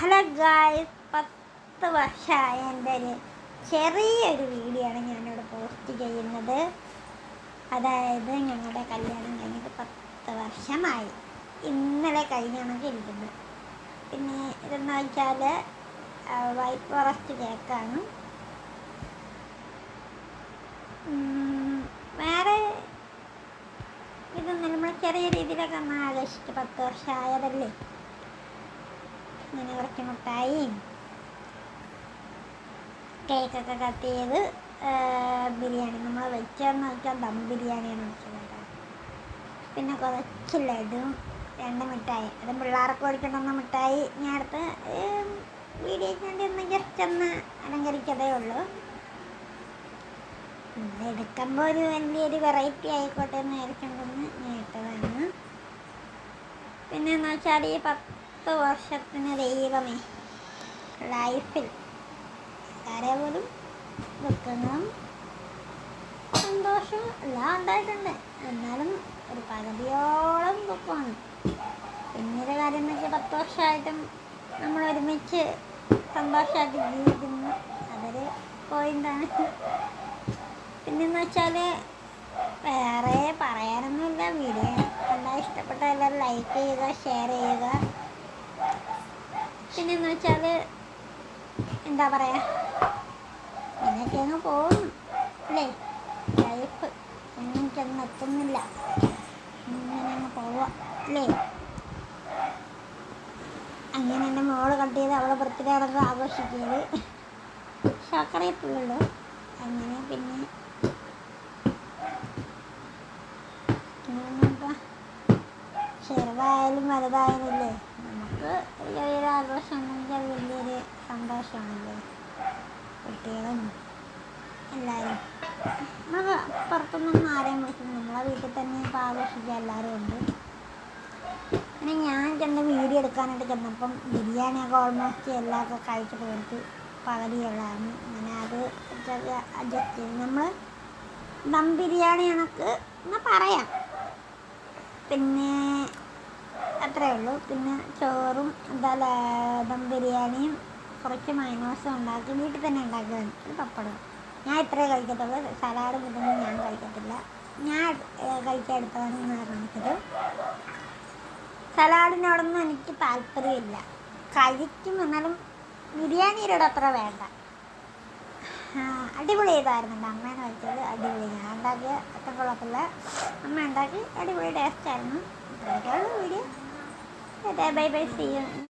Hello guys പത്ത് വർഷമായ എന്റെ ഒരു ചെറിയൊരു വീഡിയോ ആണ് ഞാനിവിടെ പോസ്റ്റ് ചെയ്യുന്നത്. അതായത് ഞങ്ങളുടെ കല്യാണം കഴിഞ്ഞിട്ട് പത്ത് വർഷമായി. ഇന്നലെ കഴിഞ്ഞാണ് ഇരിക്കുന്നത്. പിന്നെ ഇതെന്ന് വെച്ചാൽ വൈറ്റ് ഫോറസ്റ്റ് കേക്കാണ്. വേറെ ഇതൊന്നും നമ്മൾ ചെറിയ രീതിയിലൊക്കെ ഒന്ന് ആഘോഷിച്ച് പത്ത് വർഷമായതല്ലേ? അങ്ങനെ കുറച്ച് മുട്ടായിയും കേക്കൊക്കെ കട്ട് ചെയ്ത് ബിരിയാണി. നമ്മൾ വെച്ചതെന്ന് വെച്ചാൽ ദം ബിരിയാണിയാണ് വെച്ചത് കേട്ടോ. പിന്നെ കുറച്ച് ലഡുവും രണ്ട് മിഠായി. അത് പിള്ളേർക്ക് കൊടുക്കണമെന്ന മിഠായി ഞാൻ അടുത്ത് വീഡിയോ കണ്ടി ഒന്ന് ജസ്റ്റ് ഒന്ന് അലങ്കരിക്കതേ ഉള്ളൂ. പിന്നെ എടുക്കുമ്പോൾ ഒരു വലിയൊരു വെറൈറ്റി ആയിക്കോട്ടെ എന്ന് വിചാരിച്ചുകൊണ്ടൊന്ന് ഞാൻ ഇട്ടതാണ്. പിന്നെ എന്ന് വെച്ചാൽ ഈ പത്ത് വർഷത്തിന് ദൈവമേ. ലൈഫിൽ ആരെ പോലും ദുഃഖങ്ങളും സന്തോഷവും എല്ലാം ഉണ്ടായിട്ടുണ്ട്. എന്നാലും ഒരു പകുതിയോളം ദുഃഖമാണ് പിന്നീട് കാര്യം എന്ന് വെച്ചാൽ പത്ത് വർഷമായിട്ടും നമ്മൾ ഒരുമിച്ച് സന്തോഷമായിട്ട് ജീവിക്കുന്നു. അതൊരു പോയിന്റാണ് പിന്നെന്ന് വെച്ചാൽ വേറെ പറയാനൊന്നുമില്ല. വീഡിയോ കണ്ടാൽ ഇഷ്ടപ്പെട്ട എല്ലാവരും ലൈക്ക് ചെയ്യുക ഷെയർ ചെയ്യുക. പിന്നെന്ന് വെച്ചാൽ എന്താ പറയുക ഇങ്ങനെയൊക്കെ അങ്ങ് പോകുന്നു. അല്ലേ? ലൈഫ് ഒന്നും ചെന്ന് എത്തുന്നില്ല ഇങ്ങനെ അങ്ങ് പോവുക അല്ലേ? അങ്ങനെ എന്റെ മോൾ കട്ട് ചെയ്ത് അവളെ ബർത്ത്ഡേ അടക്കം ആഘോഷിക്കുന്നത്. ഷോക്കറിയത്തുള്ളൂ അങ്ങനെ പിന്നെ ചെറുതായാലും വലുതായാലും ഇല്ലേ നമുക്ക് വലിയൊരു ആഘോഷം ഉണ്ടെങ്കിൽ വലിയൊരു സന്തോഷമാണല്ലോ. കുട്ടികളും എല്ലാവരും നമ്മൾ പുറത്തുനിന്നൊന്നും ആരെയും വിളിക്കുന്നു നമ്മളെ വീട്ടിൽ തന്നെ ഇപ്പോൾ ആഘോഷിക്കുക എല്ലാവരും ഉണ്ട്. പിന്നെ ഞാൻ ചെന്ന് വീഡിയോ എടുക്കാനായിട്ട് ചെന്നപ്പം ബിരിയാണിയൊക്കെ ഓൾമോസ്റ്റ് എല്ലാമൊക്കെ കഴിച്ച് തീർത്ത് പകുതിയുള്ളതാണ് അങ്ങനെ അത് അഡ്ജസ്റ്റ് ചെയ്ത്. നമ്മൾ ദം ബിരിയാണി കണക്ക് എന്നാൽ പറയാം. പിന്നെ അത്രയേ ഉള്ളൂ. പിന്നെ ചോറും എന്താ ദം ബിരിയാണിയും കുറച്ച് മയനോസും ഉണ്ടാക്കി വീട്ടിൽ തന്നെ ഉണ്ടാക്കുകയാണ് ഒരു പപ്പടം ഞാൻ ഇത്രേ കഴിക്കത്തുള്ളൂ. സലാഡ് ഇതൊന്നും ഞാൻ കഴിക്കത്തില്ല. ഞാൻ കഴിക്കാൻ എടുത്തതാണ് എന്ന് കാണിച്ചത് സലാഡിനോടൊന്നും എനിക്ക് താല്പര്യമില്ല. കഴിക്കും എന്നാലും ബിരിയാണിയുടെ അത്ര വേണ്ട. അടിപൊളി ചെയ്തായിരുന്നു അമ്മേനെ കഴിച്ചത് അടിപൊളി. ഞാൻ ഉണ്ടാക്കിയ അത്ര കുഴപ്പമില്ല അമ്മ ഉണ്ടാക്കി അടിപൊളി ടേസ്റ്റ് ആയിരുന്നു. ഇത്രയൊക്കെയുള്ള വീഡിയോ. 拜拜拜拜 see you